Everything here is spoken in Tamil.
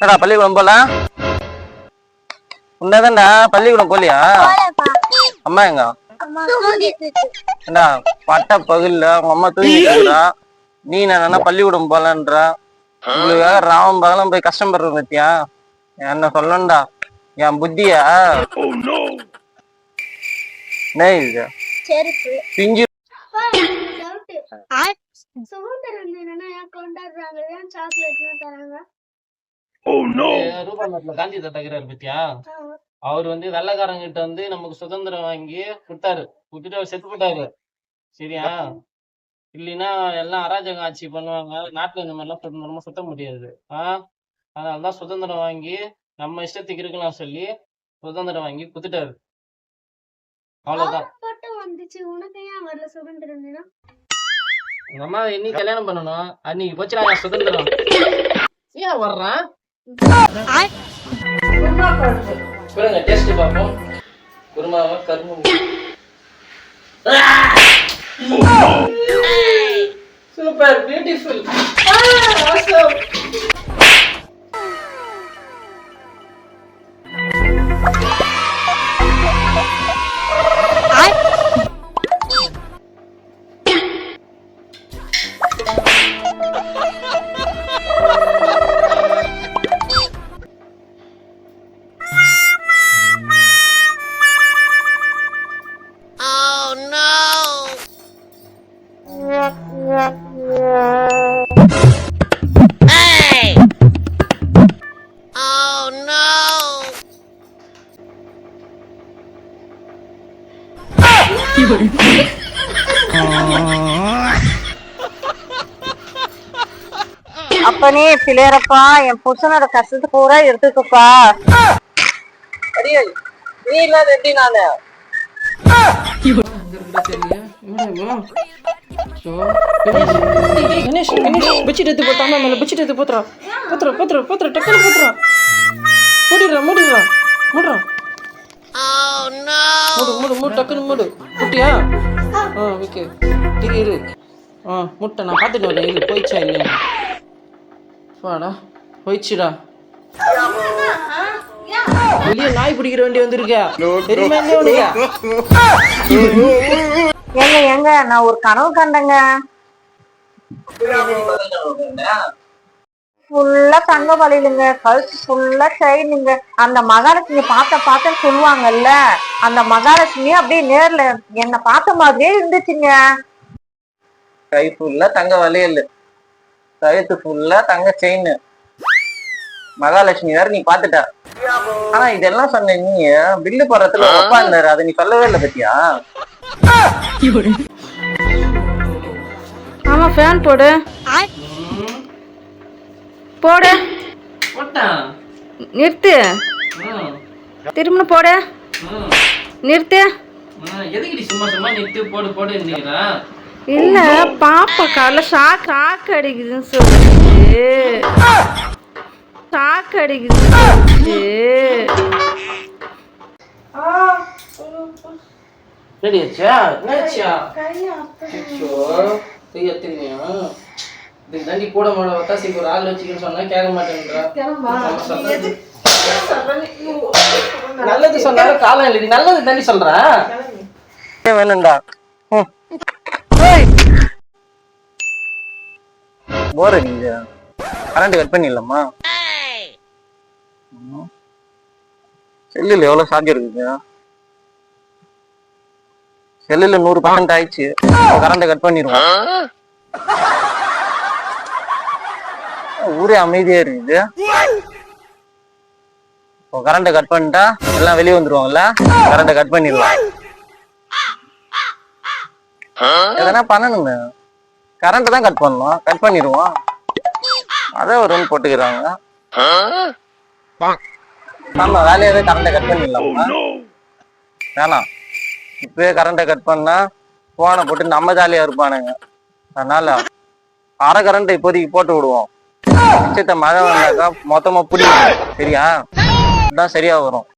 என்னடா பள்ளிக்கூடம் போல? உன்னதான்டா பள்ளிக்கூடம் போலியா? அம்மா எங்க? என்ன பட்ட பகல்ல உங்க அம்மா தூங்கிட்டு நீ என்ன பள்ளிக்கூடம் போலன்றா. உங்களுக்காக ராவம் பகலும் போய் கஷ்டப்படுற பத்தியா? என்ன சொல்லணும்டா? என் புத்தியா? இது? பிஞ்சு சுதந்திர தினம் ஏன் கொண்டாடுறாங்க? ஏன் சாக்லேட்னா தராங்க? ரூபாய் காந்தி தாத்தா பத்தியா? அவர் வந்து வெள்ளக்காரங்க கிட்ட வந்து நமக்கு சுதந்திரம் வாங்கி கொடுத்தாரு. கொடுத்துட்டு அவர் செத்து போட்டாரு சரியா? இல்லைன்னா எல்லாம் அராஜகம் ஆட்சி பண்ணுவாங்க. நாட்டுல இந்த மாதிரிலாம் சுத்த- நம்ம சுத்த முடியாது. ஆஹ் அதனாலதான் சுதந்திரம் வாங்கி நம்ம இஷ்டத்துக்கு இருக்கலாம் சொல்லி சுதந்திரம் வாங்கி குத்துட்டாரு அவ்வளவுதான். உங்க அம்மா இன்னைக்கு கல்யாணம் பண்ணணும். அன்னைக்கு போச்சுடா என் சுதந்திரம். ஏன் வர்றான்? சொல்லுங்க டேஸ்ட் பார்ப்போம். குருமாவை கரும்பு சூப்பர் பியூட்டிஃபுல் அப்பனே பிள்ளையரப்பா என் புருஷனோட கஷ்டத்தை பூரா எடுத்துக்கப்பா. நீ இல்லாத எப்படி நானு? கணேஷ் கணேஷ் பெட்ஷீட் எடுத்து போட்டா மேல பெட்ஷீட் எடுத்து போத்துறா போத்துறா போத்துறா போத்துறா டக்குனு போத்துறா மூடிடுறா மூடிடுறா மூடு மூடு மூடு டக்குன்னு மூடு. முட்டியா? ஆ ஓகே. இரு இரு. ஆ முட்டை நான் பார்த்துட்டு வரேன். இரு போயிடுச்சா இல்லையா? வாடா போயிடுச்சுடா. வெளியே நாய் பிடிக்கிற வண்டி வந்திருக்கா. தெரியுமா இல்லையா உனக்கு? ஏங்க ஏங்க நான் ஒரு கனவு கண்டேங்க. ஃபுல்லா தங்க வலையிலுங்க கழுத்து ஃபுல்லா ஷைனுங்க அந்த மகாலட்சுமி பார்த்த பார்த்த சொல்லுவாங்கல்ல அந்த மகாலட்சுமி அப்படியே நேர்ல என்னை பார்த்த மாதிரியே இருந்துச்சுங்க. கை ஃபுல்லா தங்க வளையல். கழுத்து ஃபுல்லா தங்க செயின் மகாலட்சுமி வேற நீ பாத்துட்ட ஆனா இதெல்லாம் சொன்ன நீ பில்லு போடுறதுல உட்கார்ந்தாரு. அதை நீ சொல்லவே இல்லை பத்தியா? ஆமா ஃபேன் போடு. போடு. நிறுத்து. திரும்ப போடு. நிறுத்து. எதுக்கு சும்மா சும்மா நிறுத்தி போடு போடு நிக்கிறா இல்ல பாப்பா கால ஷாக் ஷாக் அடிக்குதுன்னு சொல்லுச்சு ஷாக் அடிக்குதுன்னு சொல்லுச்சு ரெடியாச்சா என்னாச்சா? அச்சோ கை எத்துக்கினியா இதுக்கு தாண்டி கூட மாட வத்தாசிக்கு ஒரு ஆள் வச்சுக்கன்னு சொன்னா கேட்க மாட்டேன்றா. நல்லது சொன்னாலும் காலம் இல்லை நல்லது தாண்டி சொல்றேன் வேணும்டா. போர் அடிக்குது கரண்ட் கட் பண்ணிடலாமா? செல்லுல எவ்வளவு சார்ஜ் இருக்குது? செல்லுல நூறு பர்சன்ட் ஆயிடுச்சு. கரண்ட் கட் பண்ணிடுவோம். ஊரே அமைதியா இருக்குது. இப்போ கரண்ட்டை கட் பண்ணிட்டா எல்லாம் வெளியே வந்துருவாங்கல்ல? கரண்ட்டை கட் பண்ணிடலாம் எதனா பண்ணணுங்க கரண்ட்டை தான் கட் பண்ணலாம் கட் பண்ணிடுவோம். அதான் ஒரு ரூம் போட்டுக்கிறாங்க. நம்ம வேலையாவே கரண்ட்டை கட் பண்ணிடலாமா? வேணாம். இப்பவே கரண்ட்டை கட் பண்ணா போனை போட்டு நம்ம ஜாலியா இருப்பானுங்க. அதனால அரை கரண்ட் இப்போதைக்கு போட்டு விடுவோம். மழை வந்தாக்கா மொத்தமா பிடிக்கும் சரியா? தான் சரியா வரும்.